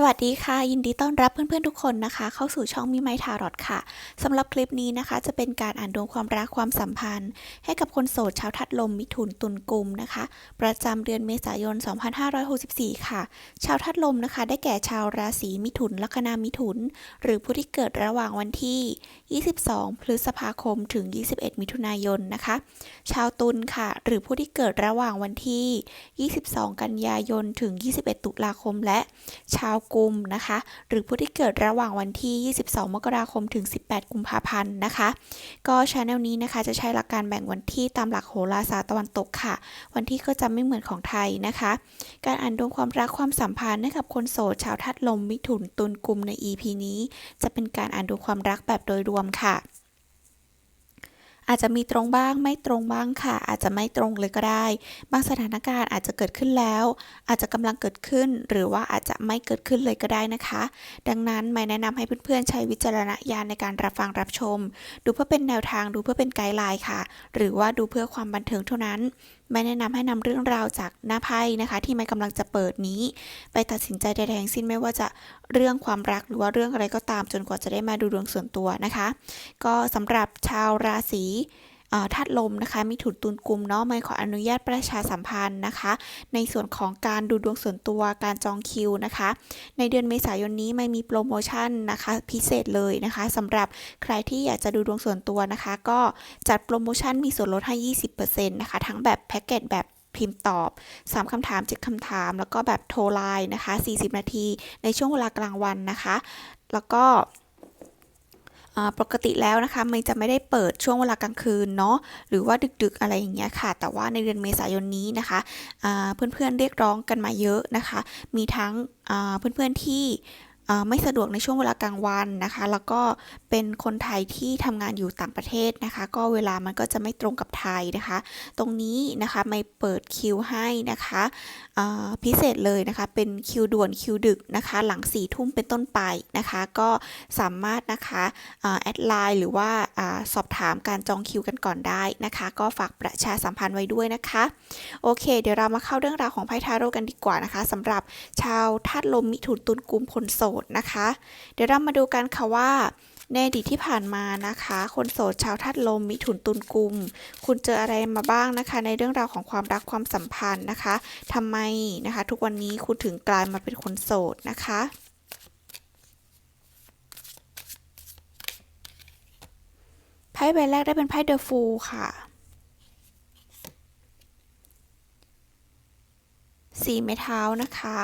สวัสดีค่ะ ยินดีต้อนรับเพื่อนๆทุกคนนะคะ เข้าสู่ช่องมิไมทารอตค่ะสำหรับคลิปนี้นะคะ จะเป็นการอ่านดวงความรักความสัมพันธ์ ให้กับคนโสดชาวทัดลมมิถุนตุลกุมนะคะ ประจำเดือนเมษายน 2564 ค่ะ ชาวทัดลมนะคะ ได้แก่ชาวราศีมิถุนลัคนามิถุน หรือผู้ที่เกิดระหว่างวันที่ 22 พฤษภาคมถึง 21 มิถุนายนนะคะ ชาวตุลค่ะ หรือผู้ที่เกิดระหว่างวันที่ 22 กันยายนถึง 21 ตุลาคม และชาวกุมนะคะ หรือผู้ที่เกิดระหว่างวันที่ 22 มกราคมถึง 18 กุมภาพันธ์นะคะ ก็ชาแนลนี้นะคะจะใช้หลักการแบ่งวันที่ตามหลักโหราศาสตร์ตะวันตกค่ะ วันที่ก็จะไม่เหมือนของไทยนะคะ การอ่านดวงความรักความสัมพันธ์ให้กับคนโสดชาวทัดลมมิถุนตุลกุมใน EP นี้ จะเป็นการอ่านดวงความรักแบบโดยรวมค่ะ อาจจะมีตรงบ้างไม่ตรงบ้างค่ะ อาจจะไม่ตรงเลยก็ได้ บางสถานการณ์อาจจะเกิดขึ้นแล้ว อาจจะกำลังเกิดขึ้น หรือว่าอาจจะไม่เกิดขึ้นเลยก็ได้นะคะ ดังนั้นไม่แนะนำให้เพื่อนๆใช้วิจารณญาณในการรับฟังรับชม ดูเพื่อเป็นแนวทางดูเพื่อเป็นไกด์ไลน์ค่ะ หรือว่าดูเพื่อความบันเทิงเท่านั้น ไม่แนะนำให้นำเรื่องราวจากหน้าไพ่นะคะ ที่ไม่กำลังจะเปิดนี้ ไปตัดสินใจใดๆทั้งสิ้นไม่ว่าจะเรื่องความรักหรือว่าเรื่องอะไรก็ตามจนกว่าจะได้มาดูดวงส่วนตัวนะคะ ก็สำหรับชาวราศี ธาตุลมนะคะมีถุนตุนกลุ่มเนาะไม่ขออนุญาตประชาสัมพันธ์นะคะ ในส่วนของการดูดวงส่วนตัวการจองคิวนะคะ ในเดือนเมษายนนี้ไม่มีโปรโมชั่นนะคะพิเศษเลยนะคะสำหรับใครที่อยากจะดูดวงส่วนตัวนะคะ ก็จัดโปรโมชั่นมีส่วนลดให้ 20%นะคะทั้งแบบแพ็กเกจแบบพิมพ์ตอบ 3คำถาม 7คำถาม แล้วก็แบบโทรไลน์นะคะ 40 นาที ในช่วงเวลากลางวันนะคะ แล้วก็ ปกติแล้วนะคะมันจะไม่ได้เปิดช่วงเวลากลางคืนเนาะหรือว่าดึกๆอะไรอย่างเงี้ยค่ะ แต่ว่าในเดือนเมษายนนี้นะคะเพื่อนๆเรียกร้องกันมาเยอะนะคะ มีทั้งเพื่อนๆที่ ไม่สะดวกในช่วงเวลากลางวันนะคะ แล้วก็เป็นคนไทยที่ทำงานอยู่ต่างประเทศนะคะ ก็เวลามันก็จะไม่ตรงกับไทยนะคะ ตรงนี้นะคะไม่เปิดคิวให้นะคะพิเศษเลยนะคะ เป็นคิวด่วนคิวดึกนะคะ หลัง4ี่ทุ่มเป็นต้นไปนะคะ ก็สามารถนะคะแอดไลน์หรือว่าอสอบถามการจองคิวกันก่อนได้นะคะ ก็ฝากประชาสัมพันธ์ไว้ด้วยนะคะ โอเค เดี๋ยวเรามาเข้าเรื่องราวของไพ่ทาโร่กันดีกว่านะคะสำหรับชาวธาตุลมมิถุนตุลกุมคนโสดนะคะ เดี๋ยวเรามาดูกันค่ะว่าในอดีตที่ผ่านมานะคะ คนโสดชาวธาตุลมมิถุนตุลกุม คุณเจออะไรมาบ้างนะคะ ในเรื่องราวของความรักความสัมพันธ์นะคะทำไมนะคะ ทุกวันนี้คุณถึงกลายมาเป็นคนโสดนะคะไพ่ใบแรกได้เป็นไพ่เดอะฟูลค่ะสี่ไม้เท้านะคะ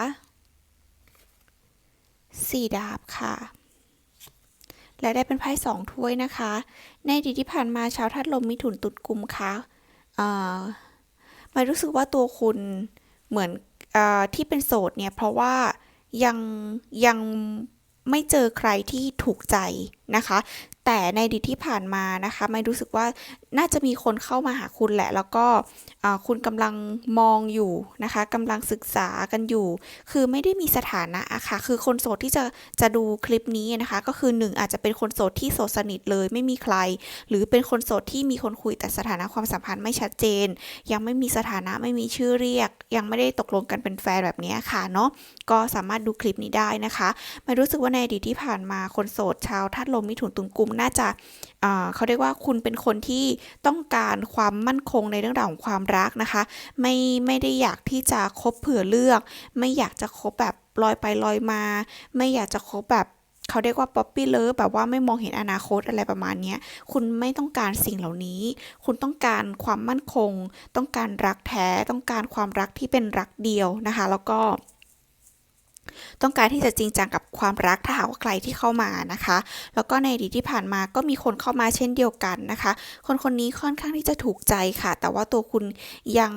สี่ดาบค่ะ และได้เป็นไพ่สองถ้วยนะคะ ในดีที่ผ่านมาชาวธาตุลมมิถุนตุดกุมคะเอ่อไม่รู้สึกว่าตัวคุณเหมือนอที่เป็นโสดเนี่ย เพราะว่ายังยังไม่เจอใครที่ถูกใจนะคะ แต่ในอดีตที่ผ่านมานะคะไม่รู้สึกว่าน่าจะมีคนเข้ามาหาคุณแหละ แล้วก็คุณกำลังมองอยู่นะคะกำลังศึกษากันอยู่ คือไม่ได้มีสถานะอะค่ะคือคนโสดที่จะจะดูคลิปนี้นะคะ ก็คือหนึ่งอาจจะเป็นคนโสดที่โสดสนิทเลย ไม่มีใคร หรือเป็นคนโสดที่มีคนคุยแต่สถานะความสัมพันธ์ไม่ชัดเจน ยังไม่มีสถานะไม่มีชื่อเรียก ยังไม่ได้ตกลงกันเป็นแฟนแบบนี้ค่ะเนาะก็สามารถดูคลิปนี้ได้นะคะ ไม่รู้สึกว่าในอดีตที่ผ่านมาคนโสดชาวธาตุลมมิถุนตุลกุมน่าจะเขาเรียกว่าคุณเป็นคนที่ต้องการความมั่นคงในเรื่องราวของความรักนะคะ ไม่ไม่ได้อยากที่จะคบเผื่อเลือก ไม่อยากจะคบแบบลอยไปลอยมา ไม่อยากจะคบแบบเขาเรียกว่าป๊อปปี้เลิฟแบบว่าไม่มองเห็นอนาคตอะไรประมาณนี้คุณไม่ต้องการสิ่งเหล่านี้ คุณต้องการความมั่นคง ต้องการรักแท้ ต้องการความรักที่เป็นรักเดียวนะคะ แล้วก็ ต้องการที่จะจริงจังกับความรักถ้าหากว่าใครที่เข้ามานะคะ แล้วก็ในอดีตที่ผ่านมาก็มีคนเข้ามาเช่นเดียวกันนะคะ คนคนนี้ค่อนข้างที่จะถูกใจค่ะ แต่ว่าตัวคุณยัง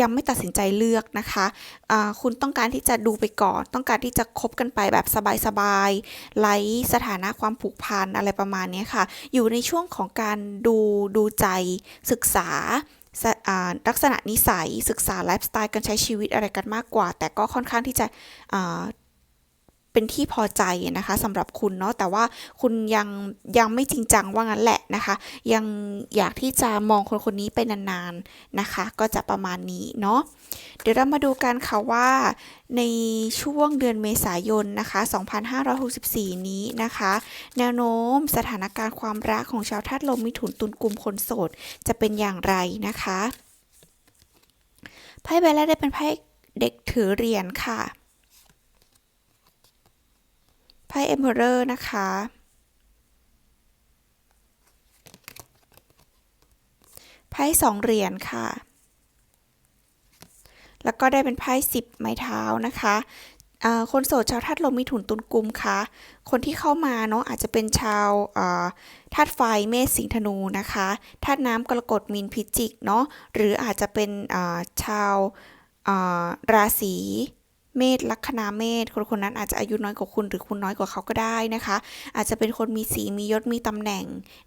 ยังไม่ตัดสินใจเลือกนะคะอ่าคุณต้องการที่จะดูไปก่อน ต้องการที่จะคบกันไปแบบสบายๆไร้สถานะความผูกพันอะไรประมาณนี้ค่ะ อยู่ในช่วงของการดูดูใจศึกษา ลักษณะนิสัยศึกษาไลฟ์สไตล์การใช้ชีวิตอะไรกันมากกว่า แต่ก็ค่อนข้างที่จะ เป็นที่พอใจนะคะสำหรับคุณเนาะแต่ว่าคุณยังยังไม่จริงจังว่างั้นแหละนะคะ ยังอยากที่จะมองคนคนนี้ไปนานๆนะคะ ก็จะประมาณนี้เนาะเดี๋ยวเรามาดูกันค่ะว่าในช่วงเดือนเมษายนนะคะ 2564 นี้นะคะ แนวโน้มสถานการณ์ความรักของชาวธาตุลมมิถุนตุลกุมคนโสด จะเป็นอย่างไรนะคะไพ่ใบแรกได้เป็นไพ่เด็กถือเหรียญค่ะ ไพ่ Emperor นะคะ ไพ่สองเหรียญค่ะ แล้วก็ได้เป็นไพ่สิบไม้เท้านะคะคนโสดชาวธาตุลมมีถุนตุนกุมคะคนที่เข้ามาเนาะอาจจะเป็นชาวธาตุไฟเมษสิงธนูนะคะธาตุน้ำกรกฎมีนพิจิกเนาะหรืออาจจะเป็นชาวราศี เมษลัคนาเมษคนคนนั้นอาจจะอายุน้อยกว่าคุณหรือคุณน้อยกว่าเขาก็ได้นะคะ อาจจะเป็นคนมีสีมียศมีตำแหน่ง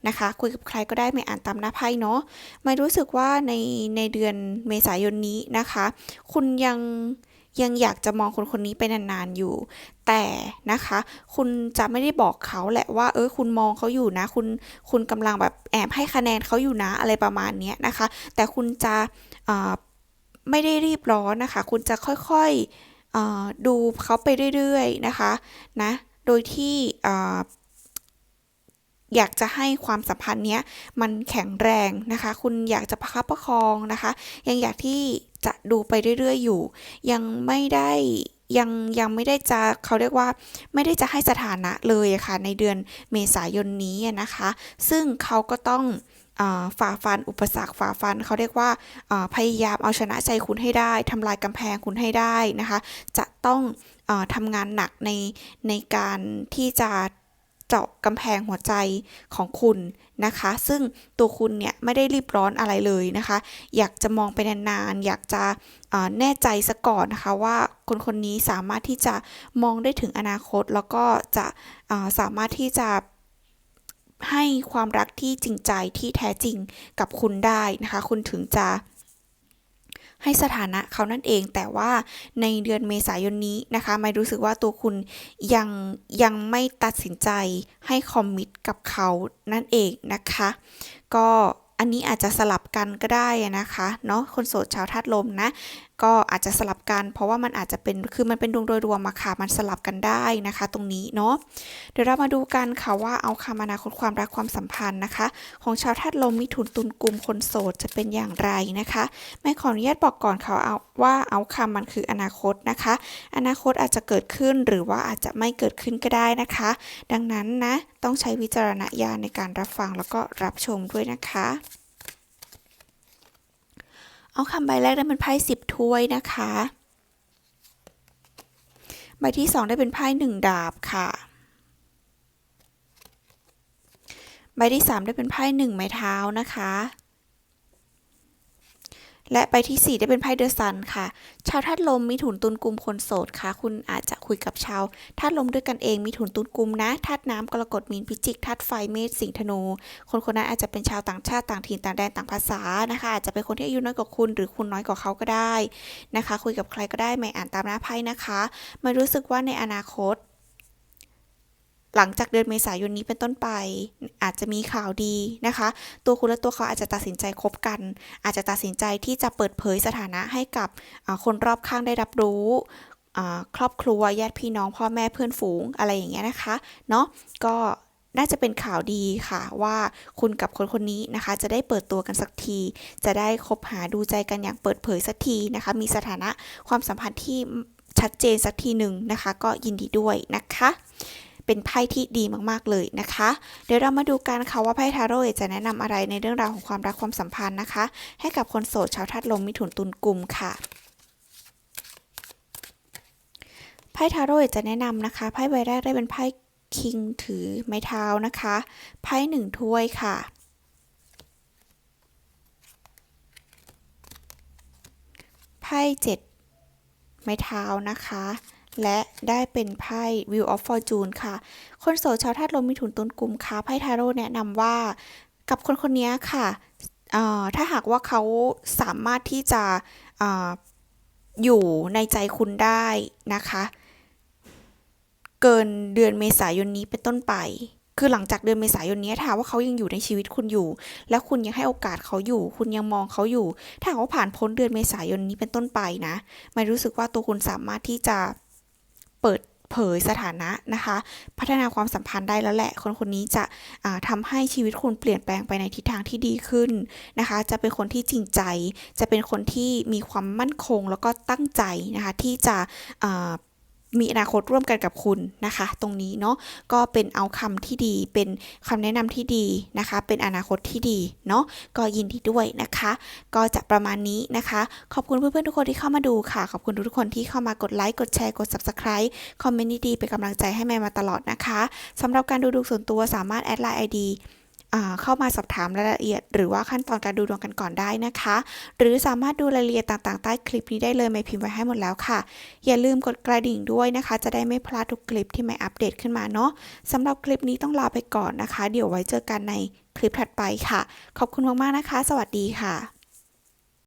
นะคะ คุยกับใครก็ได้ไม่อ่านตามหน้าไพ่เนาะไม่รู้สึกว่าในในเดือนเมษายนนี้นะคะ คุณยังยังอยากจะมองคนคนนี้ไปนานๆอยู่ แต่นะคะ คุณจะไม่ได้บอกเขาแหละว่า เออคุณมองเขาอยู่นะ คุณคุณกำลังแบบแอบให้คะแนนเขาอยู่นะอะไรประมาณนี้นะคะ แต่คุณจะไม่ได้รีบร้อนนะคะ คุณจะค่อยๆ ดูเขาไปเรื่อยๆนะคะนะโดยที่อยากจะให้ความสัมพันธ์เนี้ยมันแข็งแรงนะคะ คุณอยากจะประคับประคองนะคะ ยังอยากที่จะดูไปเรื่อยๆอยู่ ยังไม่ได้ยังยังไม่ได้จะเขาเรียกว่าไม่ได้จะให้สถานะเลยค่ะในเดือนเมษายนนี้นะคะ ซึ่งเขาก็ต้อง ฝ่าฟันอุปสรรคฝ่าฟันเขาเรียกว่าพยายามเอาชนะใจคุณให้ได้ทำลายกำแพงคุณให้ได้นะคะ จะต้องอทำงานหนักในในการที่จะเจาะกำแพงหัวใจของคุณนะคะ ซึ่งตัวคุณเนี่ยไม่ได้รีบร้อนอะไรเลยนะคะ อยากจะมองไปนานๆ อยากจะแน่ใจซะก่อนนะคะว่าคนคนนี้สามารถที่จะมองได้ถึงอนาคต แล้วก็จะสามารถที่จะ ให้ความรักที่จริงใจที่แท้จริงกับคุณได้นะคะ คุณถึงจะให้สถานะเขานั่นเองแต่ว่าในเดือนเมษายนนี้นะคะไม่รู้สึกว่าตัวคุณยังยังไม่ตัดสินใจให้คอมมิตกับเขานั่นเองนะคะ ก็อันนี้อาจจะสลับกันก็ได้นะคะเนาะคนโสดชาวธาตุลมนะ ก็อาจจะสลับกัน เพราะว่ามันอาจจะเป็นคือมันเป็นดวงโดยรวมมาค่ะมันสลับกันได้นะคะ ตรงนี้เนาะเดี๋ยวเรามาดูกันค่ะว่าเอาคำอนาคตความรักความสัมพันธ์นะคะ ของชาวธาตุลมมิถุนตุลกลุ่มคนโสดจะเป็นอย่างไรนะคะแม่ขออนุญาตบอกก่อนค่ะเอาว่าเอาคำมันคืออนาคตนะคะ อนาคตอาจจะเกิดขึ้นหรือว่าอาจจะไม่เกิดขึ้นก็ได้นะคะ ดังนั้นนะต้องใช้วิจารณญาณในการรับฟังแล้วก็รับชมด้วยนะคะ เอาคำใบแรกได้เป็นไพ่สิบถ้วยนะคะ ใบที่สองได้เป็นไพ่หนึ่งดาบค่ะ ใบที่สามได้เป็นไพ่หนึ่งไม้เท้านะคะ และใบที่ 4 ได้เป็นไพ่เดอะซันค่ะ ชาวธาตุลมมีถุนตุนกลุ่มคนโสดค่ะ คุณอาจจะคุยกับชาวธาตุลมด้วยกันเองมีถุนตุนกลุ่มนะธาตุน้ำกรกฎมีนพิจิกธาตุไฟเมษสิงห์ธนู คนคนนั้นอาจจะเป็นชาวต่างชาติต่างถิ่นต่างแดนต่างภาษานะคะ อาจจะเป็นคนที่อายุน้อยกว่าคุณ หรือคุณน้อยกว่าเขาก็ได้นะคะ คุยกับใครก็ได้ไม่อ่านตามหน้าไพ่นะคะ ไม่รู้สึกว่าในอนาคต หลังจากเดือนเมษายนนี้เป็นต้นไป อาจจะมีข่าวดีนะคะ ตัวคุณและตัวเขาอาจจะตัดสินใจคบกัน อาจจะตัดสินใจที่จะเปิดเผยสถานะให้กับคนรอบข้างได้รับรู้ครอบครัวญาติพี่น้องพ่อแม่เพื่อนฝูงอะไรอย่างเงี้ยนะคะเนาะก็น่าจะเป็นข่าวดีค่ะว่าคุณกับคนคนนี้นะคะ จะได้เปิดตัวกันสักที จะได้คบหาดูใจกันอย่างเปิดเผยสักทีนะคะ มีสถานะความสัมพันธ์ที่ชัดเจนสักทีหนึ่งนะคะ ก็ยินดีด้วยนะคะ เป็นไพ่ที่ดีมากๆเลยนะคะ เดี๋ยวเรามาดูกันค่ะว่าไพ่ทาโร่จะแนะนำอะไรในเรื่องราวของความรักความสัมพันธ์นะคะ ให้กับคนโสดชาวธาตุลมมิถุนตุลกลุ่มค่ะไพ่ทาโร่จะแนะนำนะคะไพ่ใบแรกได้เป็นไพ่คิงถือไม้เท้านะคะไพ่หนึ่งถ้วยค่ะไพ่เจ็ดไม้เท้านะคะ และได้เป็นไพ่ Wheel of Fortune ค่ะ คนโสดชาวธาตุลมมีถุนต้นกลุ่มค้าไพ่ทาโร่แนะนำว่ากับคนคนนี้ค่ะ ถ้าหากว่าเขาสามารถที่จะออยู่ในใจคุณได้นะคะ เกินเดือนเมษายนนี้เป็นต้นไป คือหลังจากเดือนเมษายนนี้ถ้าว่าเขายังอยู่ในชีวิตคุณอยู่ และคุณยังให้โอกาสเขาอยู่ คุณยังมองเขาอยู่ ถ้าหากว่าผ่านพ้นเดือนเมษายนนี้เป็นต้นไปนะไม่รู้สึกว่าตัวคุณสามารถที่จะ เปิดเผยสถานะนะคะ พัฒนาความสัมพันธ์ได้แล้วแหละ คนคนนี้จะทำาให้ชีวิตคุณเปลี่ยนแปลงไปในทิศทางที่ดีขึ้นนะคะ จะเป็นคนที่จริงใจ จะเป็นคนที่มีความมั่นคงแล้วก็ตั้งใจนะคะที่จะ มีอนาคตร่วมกันกับคุณนะคะ ตรงนี้เนาะก็เป็นเอาคำที่ดีเป็นคำแนะนำที่ดีนะคะ เป็นอนาคตที่ดีเนาะก็ยินดีด้วยนะคะ ก็จะประมาณนี้นะคะ ขอบคุณเพื่อนๆทุกคนที่เข้ามาดูค่ะ ขอบคุณทุกคนที่เข้ามากดไลค์กดแชร์กด subscribe คอมเมนต์ดีๆเป็นกำลังใจให้แม่มาตลอดนะคะสำหรับการดูดวงส่วนตัวสามารถแอดไลน์ ID อ่า เข้ามาสอบถามรายละเอียด หรือว่าขั้นตอนการดูดวงกันก่อนได้นะคะ หรือสามารถดูรายละเอียดต่างๆ ใต้คลิปนี้ได้เลยไม่พิมพ์ไว้ให้หมดแล้วค่ะ อย่าลืมกดกระดิ่งด้วยนะคะ จะได้ไม่พลาดทุกคลิปที่ไม่อัปเดตขึ้นมาเนาะสำหรับคลิปนี้ต้องลาไปก่อนนะคะ เดี๋ยวไว้เจอกันในคลิปถัดไปค่ะ ขอบคุณมากๆนะคะ สวัสดีค่ะ